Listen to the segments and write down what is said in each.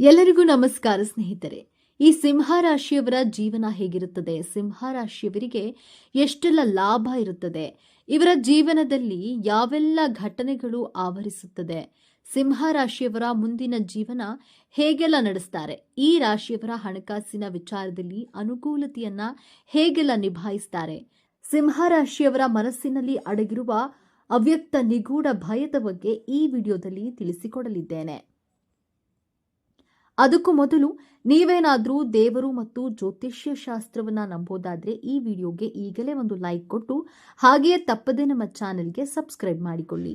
ಎಲ್ಲರಿಗೂ ನಮಸ್ಕಾರ ಸ್ನೇಹಿತರೆ. ಈ ಸಿಂಹ ರಾಶಿಯವರ ಜೀವನ ಹೇಗಿರುತ್ತದೆ? ಸಿಂಹ ರಾಶಿಯವರಿಗೆ ಎಷ್ಟೆಲ್ಲ ಲಾಭ ಇರುತ್ತದೆ? ಇವರ ಜೀವನದಲ್ಲಿ ಯಾವೆಲ್ಲ ಘಟನೆಗಳು ಆವರಿಸುತ್ತದೆ? ಸಿಂಹ ರಾಶಿಯವರ ಮುಂದಿನ ಜೀವನ ಹೇಗೆಲ್ಲ ನಡೆಸ್ತಾರೆ? ಈ ರಾಶಿಯವರ ಹಣಕಾಸಿನ ವಿಚಾರದಲ್ಲಿ ಅನುಕೂಲತೆಯನ್ನ ಹೇಗೆಲ್ಲ ನಿಭಾಯಿಸ್ತಾರೆ? ಸಿಂಹ ರಾಶಿಯವರ ಮನಸ್ಸಿನಲ್ಲಿ ಅಡಗಿರುವ ಅವ್ಯಕ್ತ ನಿಗೂಢ ಭಯದ ಬಗ್ಗೆ ಈ ವಿಡಿಯೋದಲ್ಲಿ ತಿಳಿಸಿಕೊಡಲಿದ್ದೇನೆ. ಅದಕ್ಕೂ ಮೊದಲು ನೀವೇನಾದರೂ ದೇವರು ಮತ್ತು ಜ್ಯೋತಿಷ್ಯ ಶಾಸ್ತ್ರವನ್ನ ನಂಬೋದಾದ್ರೆ ಈ ವಿಡಿಯೋಗೆ ಈಗಲೇ ಒಂದು ಲೈಕ್ ಕೊಟ್ಟು ಹಾಗೆಯೇ ತಪ್ಪದೆ ನಮ್ಮ ಚಾನೆಲ್ಗೆ ಸಬ್ಸ್ಕ್ರೈಬ್ ಮಾಡಿಕೊಳ್ಳಿ.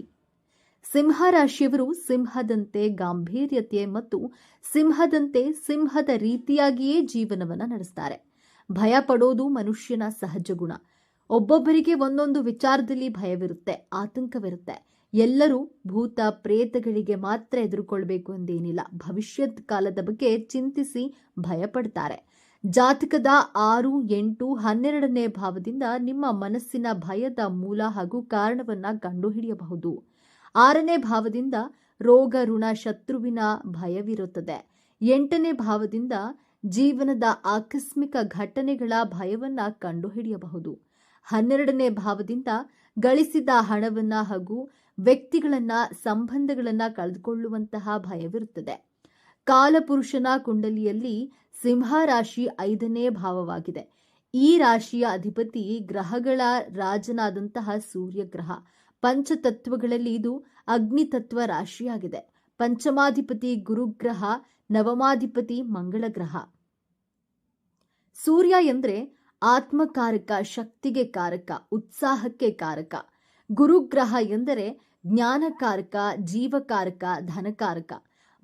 ಸಿಂಹ ರಾಶಿಯವರು ಸಿಂಹದಂತೆ ಗಾಂಭೀರ್ಯತೆ ಮತ್ತು ಸಿಂಹದಂತೆ ಸಿಂಹದ ರೀತಿಯಾಗಿಯೇ ಜೀವನವನ್ನು ನಡೆಸ್ತಾರೆ. ಭಯ ಪಡೋದು ಮನುಷ್ಯನ ಸಹಜ ಗುಣ. ಒಬ್ಬೊಬ್ಬರಿಗೆ ಒಂದೊಂದು ವಿಚಾರದಲ್ಲಿ ಭಯವಿರುತ್ತೆ, ಆತಂಕವಿರುತ್ತೆ. ಎಲ್ಲರೂ ಭೂತ ಪ್ರೇತಗಳಿಗೆ ಮಾತ್ರ ಎದುರುಕೊಳ್ಬೇಕು ಎಂದೇನಿಲ್ಲ. ಭವಿಷ್ಯತ್ ಕಾಲದ ಬಗ್ಗೆ ಚಿಂತಿಸಿ ಭಯಪಡ್ತಾರೆ. ಜಾತಕದ ಆರು, ಎಂಟು, ಹನ್ನೆರಡನೇ ಭಾವದಿಂದ ನಿಮ್ಮ ಮನಸ್ಸಿನ ಭಯದ ಮೂಲ ಹಾಗೂ ಕಾರಣವನ್ನ ಕಂಡುಹಿಡಿಯಬಹುದು. ಆರನೇ ಭಾವದಿಂದ ರೋಗ, ಋಣ, ಶತ್ರುವಿನ ಭಯವಿರುತ್ತದೆ. ಎಂಟನೇ ಭಾವದಿಂದ ಜೀವನದ ಆಕಸ್ಮಿಕ ಘಟನೆಗಳ ಭಯವನ್ನ ಕಂಡುಹಿಡಿಯಬಹುದು. ಹನ್ನೆರಡನೇ ಭಾವದಿಂದ ಗಳಿಸಿದ ಹಣವನ್ನ ಹಾಗೂ ವ್ಯಕ್ತಿಗಳನ್ನ, ಸಂಬಂಧಗಳನ್ನ ಕಳೆದುಕೊಳ್ಳುವಂತಹ ಭಯವಿರುತ್ತದೆ. ಕಾಲಪುರುಷನ ಕುಂಡಲಿಯಲ್ಲಿ ಸಿಂಹ ರಾಶಿ ಐದನೇ ಭಾವವಾಗಿದೆ. ಈ ರಾಶಿಯ ಅಧಿಪತಿ ಗ್ರಹಗಳ ರಾಜನಾದಂತಹ ಸೂರ್ಯಗ್ರಹ. ಪಂಚತತ್ವಗಳಲ್ಲಿ ಇದು ಅಗ್ನಿತತ್ವ ರಾಶಿಯಾಗಿದೆ. ಪಂಚಮಾಧಿಪತಿ ಗುರುಗ್ರಹ, ನವಮಾಧಿಪತಿ ಮಂಗಳ ಗ್ರಹ ಸೂರ್ಯ ಎಂದರೆ ಆತ್ಮಕಾರಕ, ಶಕ್ತಿಗೆ ಕಾರಕ, ಉತ್ಸಾಹಕ್ಕೆ ಕಾರಕ. ಗುರುಗ್ರಹ ಎಂದರೆ ಜ್ಞಾನಕಾರಕ, ಜೀವಕಾರಕ, ಧನಕಾರಕ.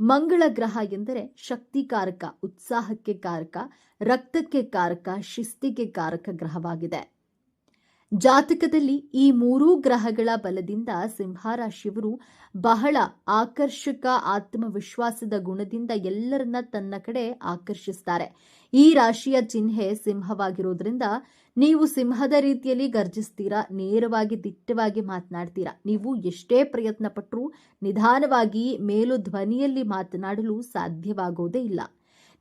ಮಂಗಳ ಗ್ರಹ ಎಂದರೆ ಶಕ್ತಿಕಾರಕ, ಉತ್ಸಾಹಕ್ಕೆ ಕಾರಕ, ರಕ್ತಕ್ಕೆ ಕಾರಕ, ಶಿಸ್ತಿಗೆ ಕಾರಕ ಗ್ರಹವಾಗಿದೆ. ಜಾತಕದಲ್ಲಿ ಈ ಮೂರೂ ಗ್ರಹಗಳ ಬಲದಿಂದ ಸಿಂಹರಾಶಿಯವರು ಬಹಳ ಆಕರ್ಷಕ ಆತ್ಮವಿಶ್ವಾಸದ ಗುಣದಿಂದ ಎಲ್ಲರನ್ನ ತನ್ನ ಕಡೆ ಆಕರ್ಷಿಸ್ತಾರೆ. ಈ ರಾಶಿಯ ಚಿಹ್ನೆ ಸಿಂಹವಾಗಿರೋದ್ರಿಂದ ನೀವು ಸಿಂಹದ ರೀತಿಯಲ್ಲಿ ಗರ್ಜಿಸ್ತೀರಾ, ನೇರವಾಗಿ ದಿಟ್ಟವಾಗಿ ಮಾತನಾಡ್ತೀರಾ? ನೀವು ಎಷ್ಟೇ ಪ್ರಯತ್ನ ಪಟ್ಟರೂ ನಿಧಾನವಾಗಿ ಮೇಲು ಧ್ವನಿಯಲ್ಲಿ ಮಾತನಾಡಲು ಸಾಧ್ಯವಾಗೋದೇ ಇಲ್ಲ.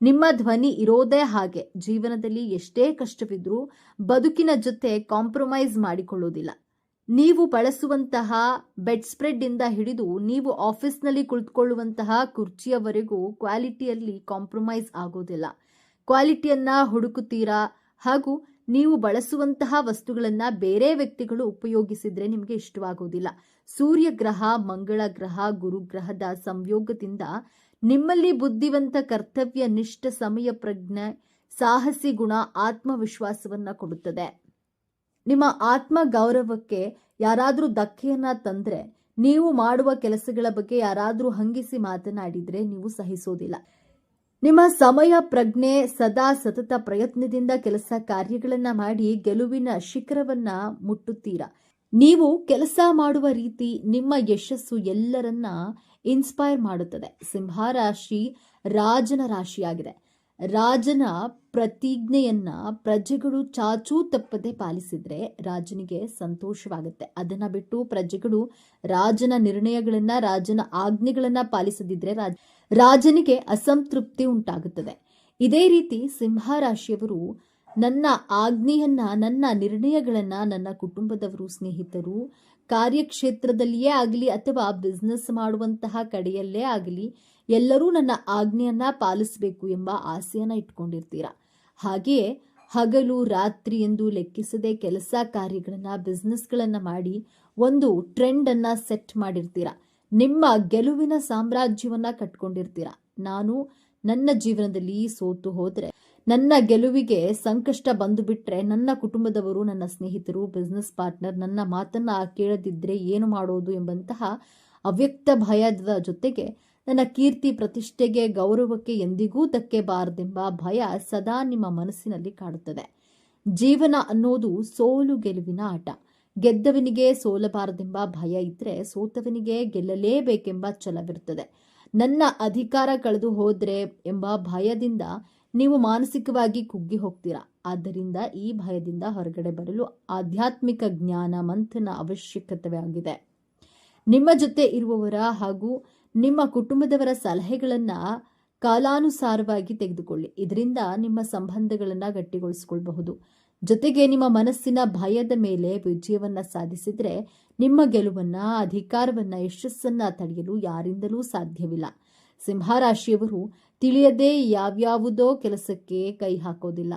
ನಿಮ್ಮ ಧ್ವನಿ ಇರೋದೇ ಹಾಗೆ. ಜೀವನದಲ್ಲಿ ಎಷ್ಟೇ ಕಷ್ಟವಿದ್ರೂ ಬದುಕಿನ ಜೊತೆ ಕಾಂಪ್ರಮೈಸ್ ಮಾಡಿಕೊಳ್ಳೋದಿಲ್ಲ ನೀವು ಬಳಸುವಂತಹ ಬೆಡ್ ಸ್ಪ್ರೆಡ್ ಇಂದ ಹಿಡಿದು ನೀವು ಆಫೀಸ್ನಲ್ಲಿ ಕುಳಿತುಕೊಳ್ಳುವಂತಹ ಕುರ್ಚಿಯವರೆಗೂ ಕ್ವಾಲಿಟಿಯಲ್ಲಿ ಕಾಂಪ್ರಮೈಸ್ ಆಗೋದಿಲ್ಲ. ಕ್ವಾಲಿಟಿಯನ್ನ ಹುಡುಕುತ್ತೀರಾ? ಹಾಗೂ ನೀವು ಬಳಸುವಂತಹ ವಸ್ತುಗಳನ್ನ ಬೇರೆ ವ್ಯಕ್ತಿಗಳು ಉಪಯೋಗಿಸಿದ್ರೆ ನಿಮಗೆ ಇಷ್ಟವಾಗೋದಿಲ್ಲ. ಸೂರ್ಯ ಗ್ರಹ ಮಂಗಳ ಗ್ರಹ ಗುರುಗ್ರಹದ ಸಂಯೋಗದಿಂದ ನಿಮ್ಮಲ್ಲಿ ಬುದ್ಧಿವಂತ ಕರ್ತವ್ಯ ನಿಷ್ಠ ಸಮಯ ಪ್ರಜ್ಞೆ, ಸಾಹಸಿ ಗುಣ, ಆತ್ಮವಿಶ್ವಾಸವನ್ನ ಕೊಡುತ್ತದೆ. ನಿಮ್ಮ ಆತ್ಮ ಗೌರವಕ್ಕೆ ಯಾರಾದರೂ ಧಕ್ಕೆಯನ್ನ ತಂದ್ರೆ, ನೀವು ಮಾಡುವ ಕೆಲಸಗಳ ಬಗ್ಗೆ ಯಾರಾದರೂ ಹಂಗಿಸಿ ಮಾತನಾಡಿದ್ರೆ ನೀವು ಸಹಿಸೋದಿಲ್ಲ. ನಿಮ್ಮ ಸಮಯ ಪ್ರಜ್ಞೆ ಸದಾ ಸತತ ಪ್ರಯತ್ನದಿಂದ ಕೆಲಸ ಕಾರ್ಯಗಳನ್ನ ಮಾಡಿ ಗೆಲುವಿನ ಶಿಖರವನ್ನ ಮುಟ್ಟುತ್ತೀರಾ? ನೀವು ಕೆಲಸ ಮಾಡುವ ರೀತಿ ನಿಮ್ಮ ಯಶಸ್ಸು ಎಲ್ಲರನ್ನ ಇನ್ಸ್ಪೈರ್ ಮಾಡುತ್ತದೆ. ಸಿಂಹರಾಶಿ ರಾಜನ ರಾಶಿಯಾಗಿದೆ. ರಾಜನ ಪ್ರತಿಜ್ಞೆಯನ್ನ ಪ್ರಜೆಗಳು ಚಾಚೂ ತಪ್ಪದೆ ಪಾಲಿಸಿದ್ರೆ ರಾಜನಿಗೆ ಸಂತೋಷವಾಗುತ್ತೆ. ಅದನ್ನ ಬಿಟ್ಟು ಪ್ರಜೆಗಳು ರಾಜನ ನಿರ್ಣಯಗಳನ್ನ, ರಾಜನ ಆಜ್ಞೆಗಳನ್ನ ಪಾಲಿಸದಿದ್ರೆ ರಾಜ, ರಾಜನಿಗೆ ಅಸಂತೃಪ್ತಿ ಉಂಟಾಗುತ್ತದೆ. ಇದೇ ರೀತಿ ಸಿಂಹ ರಾಶಿಯವರು ನನ್ನ ಆಜ್ಞೆಯನ್ನ, ನನ್ನ ನಿರ್ಣಯಗಳನ್ನ ನನ್ನ ಕುಟುಂಬದವರು, ಸ್ನೇಹಿತರು, ಕಾರ್ಯಕ್ಷೇತ್ರದಲ್ಲಿಯೇ ಆಗಲಿ ಅಥವಾ ಬಿಸ್ನೆಸ್ ಮಾಡುವಂತಹ ಕಡೆಯಲ್ಲೇ ಆಗಲಿ ಎಲ್ಲರೂ ನನ್ನ ಆಜ್ಞೆಯನ್ನ ಪಾಲಿಸಬೇಕು ಎಂಬ ಆಸೆಯನ್ನ ಇಟ್ಕೊಂಡಿರ್ತೀರ? ಹಾಗೆಯೇ ಹಗಲು, ರಾತ್ರಿ ಎಂದು ಲೆಕ್ಕಿಸದೆ ಕೆಲಸ ಕಾರ್ಯಗಳನ್ನ ಬಿಸ್ನೆಸ್ಗಳನ್ನ ಮಾಡಿ ಒಂದು ಟ್ರೆಂಡ್ ಅನ್ನ ಸೆಟ್ ಮಾಡಿರ್ತೀರ? ನಿಮ್ಮ ಗೆಲುವಿನ ಸಾಮ್ರಾಜ್ಯವನ್ನ ಕಟ್ಕೊಂಡಿರ್ತೀರ? ನಾನು ನನ್ನ ಜೀವನದಲ್ಲಿ ಸೋತು ಹೋದ್ರೆ ನನ್ನ ಗೆಲುವಿಗೆ ಸಂಕಷ್ಟ ಬಂದು ಬಿಟ್ರೆ ನನ್ನ ಕುಟುಂಬದವರು, ನನ್ನ ಸ್ನೇಹಿತರು ಬಿಸ್ನೆಸ್ ಪಾರ್ಟ್ನರ್ ನನ್ನ ಮಾತನ್ನ ಕೇಳದಿದ್ರೆ ಏನು ಮಾಡೋದು ಎಂಬಂತಹ ಅವ್ಯಕ್ತ ಭಯದ ಜೊತೆಗೆ ನನ್ನ ಕೀರ್ತಿ ಪ್ರತಿಷ್ಠೆಗೆ, ಗೌರವಕ್ಕೆ ಎಂದಿಗೂ ಧಕ್ಕೆ ಬಾರದೆಂಬ ಭಯ ಸದಾ ನಿಮ್ಮ ಮನಸ್ಸಿನಲ್ಲಿ ಕಾಡುತ್ತದೆ. ಜೀವನ ಅನ್ನೋದು ಸೋಲು ಗೆಲುವಿನ ಆಟ. ಗೆದ್ದವನಿಗೆ ಸೋಲಬಾರದೆಂಬ ಭಯ ಇದ್ರೆ ಸೋತವನಿಗೆ ಗೆಲ್ಲಲೇಬೇಕೆಂಬ ಛಲವಿರುತ್ತದೆ. ನನ್ನ ಅಧಿಕಾರ ಕಳೆದು ಹೋದ್ರೆ ಎಂಬ ಭಯದಿಂದ ನೀವು ಮಾನಸಿಕವಾಗಿ ಕುಗ್ಗಿ ಹೋಗ್ತೀರಾ? ಆದ್ದರಿಂದ ಈ ಭಯದಿಂದ ಹೊರಗಡೆ ಬರಲು ಆಧ್ಯಾತ್ಮಿಕ ಜ್ಞಾನ ಮಂಥನ ಅವಶ್ಯಕತೆ ಆಗಿದೆ. ನಿಮ್ಮ ಜೊತೆ ಇರುವವರ ಹಾಗೂ ನಿಮ್ಮ ಕುಟುಂಬದವರ ಸಲಹೆಗಳನ್ನು ಕಾಲಾನುಸಾರವಾಗಿ ತೆಗೆದುಕೊಳ್ಳಿ. ಇದರಿಂದ ನಿಮ್ಮ ಸಂಬಂಧಗಳನ್ನು ಗಟ್ಟಿಗೊಳಿಸಿಕೊಳ್ಳಬಹುದು ಜೊತೆಗೆ ನಿಮ್ಮ ಮನಸ್ಸಿನ ಭಯದ ಮೇಲೆ ವಿಜಯವನ್ನ ಸಾಧಿಸಿದ್ರೆ ನಿಮ್ಮ ಗೆಲುವನ್ನ, ಅಧಿಕಾರವನ್ನ, ಯಶಸ್ಸನ್ನ ತಡೆಯಲು ಯಾರಿಂದಲೂ ಸಾಧ್ಯವಿಲ್ಲ. ಸಿಂಹರಾಶಿಯವರು ತಿಳಿಯದೆ ಯಾವ್ಯಾವುದೋ ಕೆಲಸಕ್ಕೆ ಕೈ ಹಾಕೋದಿಲ್ಲ.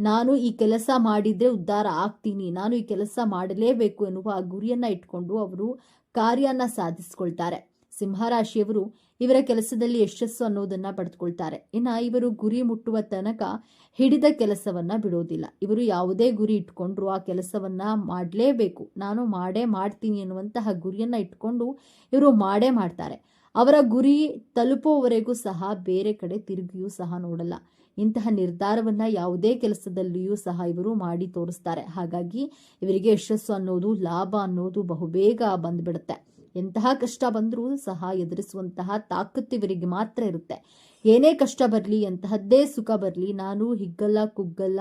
ನಾನು ಈ ಕೆಲಸ ಮಾಡಿದ್ರೆ ಉದ್ಧಾರ ಆಗ್ತೀನಿ. ನಾನು ಈ ಕೆಲಸ ಮಾಡಲೇಬೇಕು ಎನ್ನುವ ಗುರಿಯನ್ನ ಇಟ್ಕೊಂಡು ಅವರು ಕಾರ್ಯನ ಸಾಧಿಸ್ಕೊಳ್ತಾರೆ. ಸಿಂಹರಾಶಿಯವರು ಇವರ ಕೆಲಸದಲ್ಲಿ ಯಶಸ್ಸು ಅನ್ನೋದನ್ನು ಪಡೆದುಕೊಳ್ತಾರೆ. ಇನ್ನ ಇವರು ಗುರಿ ಮುಟ್ಟುವ ತನಕ ಹಿಡಿದ ಕೆಲಸವನ್ನ ಬಿಡೋದಿಲ್ಲ. ಇವರು ಯಾವುದೇ ಗುರಿ ಇಟ್ಕೊಂಡ್ರು ಆ ಕೆಲಸವನ್ನ ಮಾಡಲೇಬೇಕು. ನಾನು ಮಾಡೇ ಮಾಡ್ತೀನಿ ಎನ್ನುವಂತಹ ಗುರಿಯನ್ನ ಇಟ್ಕೊಂಡು ಇವರು ಮಾಡೇ ಮಾಡ್ತಾರೆ. ಅವರ ಗುರಿ ತಲುಪುವವರೆಗೂ ಸಹ ಬೇರೆ ಕಡೆ ತಿರುಗಿಯೂ ಸಹ ನೋಡಲ್ಲ. ಇಂತಹ ನಿರ್ಧಾರವನ್ನ ಯಾವುದೇ ಕೆಲಸದಲ್ಲಿಯೂ ಸಹ ಇವರು ಮಾಡಿ ತೋರಿಸ್ತಾರೆ. ಹಾಗಾಗಿ ಇವರಿಗೆ ಯಶಸ್ಸು ಅನ್ನೋದು, ಲಾಭ ಅನ್ನೋದು ಬಹುಬೇಗ ಬಂದ್ಬಿಡುತ್ತೆ. ಎಂತಹ ಕಷ್ಟ ಬಂದರೂ ಸಹ ಎದುರಿಸುವಂತಹ ತಾಕತ್ತು ಇವರಿಗೆ ಮಾತ್ರ ಇರುತ್ತೆ. ಏನೇ ಕಷ್ಟ ಬರಲಿ, ಎಂತಹದ್ದೇ ಸುಖ ಬರಲಿ, ನಾನು ಹಿಗ್ಗಲ್ಲ, ಕುಗ್ಗಲ್ಲ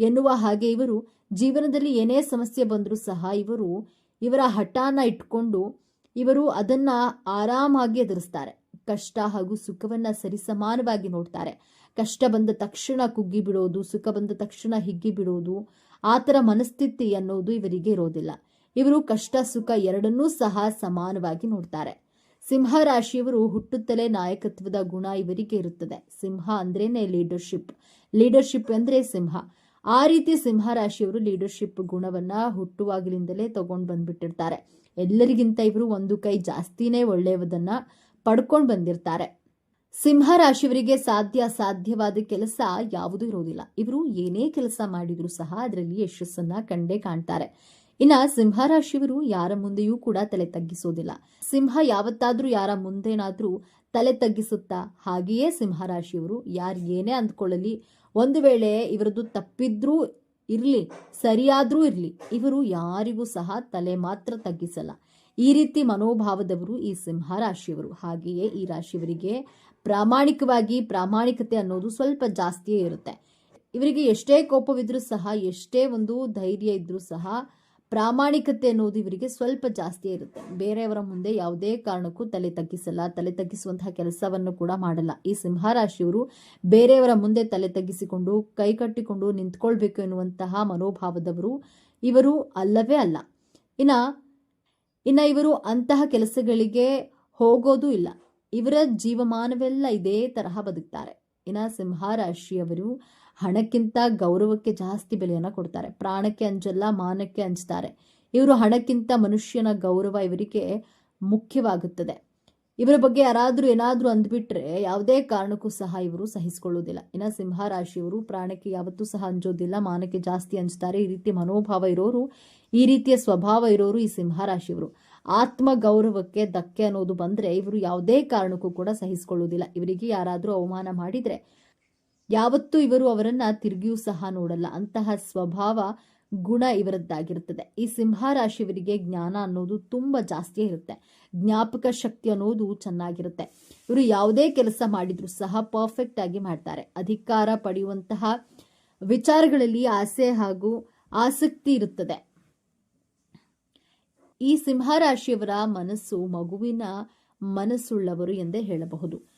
ಎನ್ನುವ ಹಾಗೆ ಇವರು ಜೀವನದಲ್ಲಿ ಏನೇ ಸಮಸ್ಯೆ ಬಂದರೂ ಸಹ ಇವರು ಇವರ ಹಠಾನ ಇಟ್ಕೊಂಡು ಇವರು ಅದನ್ನ ಆರಾಮಾಗಿ ಎದುರಿಸ್ತಾರೆ. ಕಷ್ಟ ಹಾಗೂ ಸುಖವನ್ನ ಸರಿಸಮಾನವಾಗಿ ನೋಡ್ತಾರೆ. ಕಷ್ಟ ಬಂದ ತಕ್ಷಣ ಕುಗ್ಗಿ ಬಿಡೋದು, ಸುಖ ಬಂದ ತಕ್ಷಣ ಹಿಗ್ಗಿ ಬಿಡೋದು, ಆ ಥರ ಮನಸ್ಥಿತಿ ಅನ್ನೋದು ಇವರಿಗೆ ಇರೋದಿಲ್ಲ. ಇವರು ಕಷ್ಟ, ಸುಖ ಎರಡನ್ನೂ ಸಹ ಸಮಾನವಾಗಿ ನೋಡ್ತಾರೆ. ಸಿಂಹ ರಾಶಿಯವರು ಹುಟ್ಟುತ್ತಲೇ ನಾಯಕತ್ವದ ಗುಣ ಇವರಿಗೆ ಇರುತ್ತದೆ. ಸಿಂಹ ಅಂದ್ರೇನೆ ಲೀಡರ್ಶಿಪ್ ಲೀಡರ್ಶಿಪ್ ಅಂದ್ರೆ ಸಿಂಹ. ಆ ರೀತಿ ಸಿಂಹ ರಾಶಿಯವರು ಲೀಡರ್ಶಿಪ್ ಗುಣವನ್ನ ಹುಟ್ಟುವಾಗಲಿಂದಲೇ ತಗೊಂಡು ಬಂದ್ಬಿಟ್ಟಿರ್ತಾರೆ. ಎಲ್ಲರಿಗಿಂತ ಇವರು ಒಂದು ಕೈ ಜಾಸ್ತಿನೇ ಒಳ್ಳೆಯದನ್ನ ಪಡ್ಕೊಂಡು ಬಂದಿರ್ತಾರೆ. ಸಿಂಹ ರಾಶಿಯವರಿಗೆ ಸಾಧ್ಯ ಸಾಧ್ಯವಾದ ಕೆಲಸ ಯಾವುದೂ ಇರೋದಿಲ್ಲ. ಇವರು ಏನೇ ಕೆಲಸ ಮಾಡಿದರೂ ಸಹ ಅದರಲ್ಲಿ ಯಶಸ್ಸನ್ನ ಕಂಡೇ ಕಾಣ್ತಾರೆ. ಇನ್ನ ಸಿಂಹ ರಾಶಿಯವರು ಯಾರ ಮುಂದೆಯೂ ಕೂಡ ತಲೆ ತಗ್ಗಿಸೋದಿಲ್ಲ. ಸಿಂಹ ಯಾವತ್ತಾದ್ರೂ ಯಾರ ಮುಂದೇನಾದ್ರೂ ತಲೆ ತಗ್ಗಿಸುತ್ತಾ ಹಾಗೆಯೇ ಸಿಂಹ ರಾಶಿಯವರು ಯಾರು ಏನೇ ಅಂದ್ಕೊಳ್ಳಲಿ, ಒಂದು ವೇಳೆ ಇವರದ್ದು ತಪ್ಪಿದ್ರೂ ಇರ್ಲಿ, ಸರಿಯಾದರೂ ಇರಲಿ. ಇವರು ಯಾರಿಗೂ ಸಹ ತಲೆ ಮಾತ್ರ ತಗ್ಗಿಸಲ್ಲ. ಈ ರೀತಿ ಮನೋಭಾವದವರು ಈ ಸಿಂಹ ರಾಶಿಯವರು ಹಾಗೆಯೇ ಈ ರಾಶಿಯವರಿಗೆ ಪ್ರಾಮಾಣಿಕವಾಗಿ ಪ್ರಾಮಾಣಿಕತೆ ಅನ್ನೋದು ಸ್ವಲ್ಪ ಜಾಸ್ತಿಯೇ ಇರುತ್ತೆ. ಇವರಿಗೆ ಎಷ್ಟೇ ಕೋಪವಿದ್ರೂ ಸಹ, ಎಷ್ಟೇ ಒಂದು ಧೈರ್ಯ ಇದ್ರೂ ಸಹ ಪ್ರಾಮಾಣಿಕತೆ ಅನ್ನೋದು ಇವರಿಗೆ ಸ್ವಲ್ಪ ಜಾಸ್ತಿ ಇರುತ್ತೆ. ಬೇರೆಯವರ ಮುಂದೆ ಯಾವುದೇ ಕಾರಣಕ್ಕೂ ತಲೆ ತಗ್ಗಿಸಲ್ಲ, ತಲೆ ತಗ್ಗಿಸುವಂತಹ ಕೆಲಸವನ್ನು ಕೂಡ ಮಾಡಲ್ಲ. ಈ ಸಿಂಹರಾಶಿಯವರು ಬೇರೆಯವರ ಮುಂದೆ ತಲೆ ತಗ್ಗಿಸಿಕೊಂಡು, ಕೈ ಕಟ್ಟಿಕೊಂಡು ನಿಂತ್ಕೊಳ್ಬೇಕು ಎನ್ನುವಂತಹ ಮನೋಭಾವದವರು ಇವರು ಅಲ್ಲವೇ ಅಲ್ಲ. ಇನ್ನ ಇನ್ನ ಇವರು ಅಂತಹ ಕೆಲಸಗಳಿಗೆ ಹೋಗೋದು ಇಲ್ಲ. ಇವರ ಜೀವಮಾನವೆಲ್ಲ ಇದೇ ತರಹ ಬದುಕ್ತಾರೆ. ಇನ್ನ ಸಿಂಹರಾಶಿಯವರು ಹಣಕ್ಕಿಂತ ಗೌರವಕ್ಕೆ ಜಾಸ್ತಿ ಬೆಲೆಯನ್ನು ಕೊಡ್ತಾರೆ. ಪ್ರಾಣಕ್ಕೆ ಅಂಜಲ್ಲ, ಮಾನಕ್ಕೆ ಅಂಜ್ತಾರೆ ಇವರು ಹಣಕ್ಕಿಂತ ಮನುಷ್ಯನ ಗೌರವ ಇವರಿಗೆ ಮುಖ್ಯವಾಗುತ್ತದೆ. ಇವರ ಬಗ್ಗೆ ಯಾರಾದರೂ ಏನಾದರೂ ಅಂದ್ಬಿಟ್ರೆ ಯಾವುದೇ ಕಾರಣಕ್ಕೂ ಸಹ ಇವರು ಸಹಿಸಿಕೊಳ್ಳುವುದಿಲ್ಲ ಇನ್ನು ಸಿಂಹ ರಾಶಿಯವರು ಪ್ರಾಣಕ್ಕೆ ಯಾವತ್ತೂ ಸಹ ಅಂಜೋದಿಲ್ಲ, ಮಾನಕ್ಕೆ ಜಾಸ್ತಿ ಅಂಜ್ತಾರೆ ಈ ರೀತಿ ಮನೋಭಾವ ಇರೋರು, ಈ ರೀತಿಯ ಸ್ವಭಾವ ಇರೋರು ಈ ಸಿಂಹ ರಾಶಿಯವರು ಆತ್ಮ ಗೌರವಕ್ಕೆ ಧಕ್ಕೆ ಅನ್ನೋದು ಬಂದರೆ ಇವರು ಯಾವುದೇ ಕಾರಣಕ್ಕೂ ಕೂಡ ಸಹಿಸಿಕೊಳ್ಳುವುದಿಲ್ಲ ಇವರಿಗೆ ಯಾರಾದರೂ ಅವಮಾನ ಮಾಡಿದ್ರೆ ಯಾವತ್ತೂ ಇವರು ಅವರನ್ನ ತಿರುಗಿಯೂ ಸಹ ನೋಡಲ್ಲ. ಅಂತಹ ಸ್ವಭಾವ ಗುಣ ಇವರದ್ದಾಗಿರುತ್ತದೆ. ಈ ಸಿಂಹ ರಾಶಿಯವರಿಗೆ ಜ್ಞಾನ ಅನ್ನೋದು ತುಂಬಾ ಜಾಸ್ತಿ ಇರುತ್ತೆ. ಜ್ಞಾಪಕ ಶಕ್ತಿ ಅನ್ನೋದು ಚೆನ್ನಾಗಿರುತ್ತೆ. ಇವರು ಯಾವುದೇ ಕೆಲಸ ಮಾಡಿದ್ರು ಸಹ ಪರ್ಫೆಕ್ಟ್ ಆಗಿ ಮಾಡ್ತಾರೆ. ಅಧಿಕಾರ ಪಡೆಯುವಂತಹ ವಿಚಾರಗಳಲ್ಲಿ ಆಸೆ ಹಾಗೂ ಆಸಕ್ತಿ ಇರುತ್ತದೆ. ಈ ಸಿಂಹರಾಶಿಯವರ ಮನಸ್ಸು ಮಗುವಿನ ಮನಸ್ಸುಳ್ಳವರು ಎಂದೇ ಹೇಳಬಹುದು.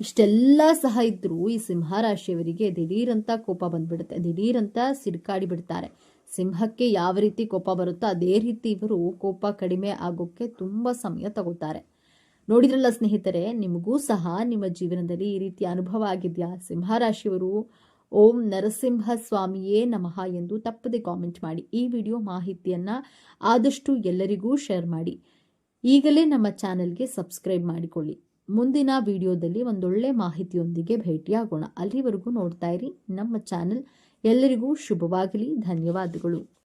ಇಷ್ಟೆಲ್ಲ ಸಹ ಇದ್ದರೂ ಈ ಸಿಂಹರಾಶಿಯವರಿಗೆ ದಿಢೀರಂತ ಕೋಪ ಬಂದ್ಬಿಡುತ್ತೆ. ದಿಢೀರಂತ ಸಿಡ್ಕಾಡಿ ಬಿಡ್ತಾರೆ. ಸಿಂಹಕ್ಕೆ ಯಾವ ರೀತಿ ಕೋಪ ಬರುತ್ತೋ ಅದೇ ರೀತಿ ಇವರು ಕೋಪ ಕಡಿಮೆ ಆಗೋಕ್ಕೆ ತುಂಬ ಸಮಯ ತಗೋತಾರೆ. ನೋಡಿದ್ರಲ್ಲ ಸ್ನೇಹಿತರೆ, ನಿಮಗೂ ಸಹ ನಿಮ್ಮ ಜೀವನದಲ್ಲಿ ಈ ರೀತಿ ಅನುಭವ ಆಗಿದೆಯಾ? ಸಿಂಹರಾಶಿಯವರು, ಓಂ ನರಸಿಂಹ ಸ್ವಾಮಿಯೇ ನಮಃ ಎಂದು ತಪ್ಪದೆ ಕಾಮೆಂಟ್ ಮಾಡಿ. ಈ ವಿಡಿಯೋ ಮಾಹಿತಿಯನ್ನ ಆದಷ್ಟು ಎಲ್ಲರಿಗೂ ಶೇರ್ ಮಾಡಿ. ಈಗಲೇ ನಮ್ಮ ಚಾನೆಲ್ಗೆ ಸಬ್ಸ್ಕ್ರೈಬ್ ಮಾಡಿಕೊಳ್ಳಿ. ಮುಂದಿನ ವಿಡಿಯೋದಲ್ಲಿ ಒಂದೊಳ್ಳೆ ಮಾಹಿತಿಯೊಂದಿಗೆ ಭೇಟಿಯಾಗೋಣ. ಅಲ್ಲಿವರೆಗೂ ನೋಡ್ತಾ ಇರಿ ನಮ್ಮ ಚಾನೆಲ್. ಎಲ್ಲರಿಗೂ ಶುಭವಾಗಲಿ. ಧನ್ಯವಾದಗಳು.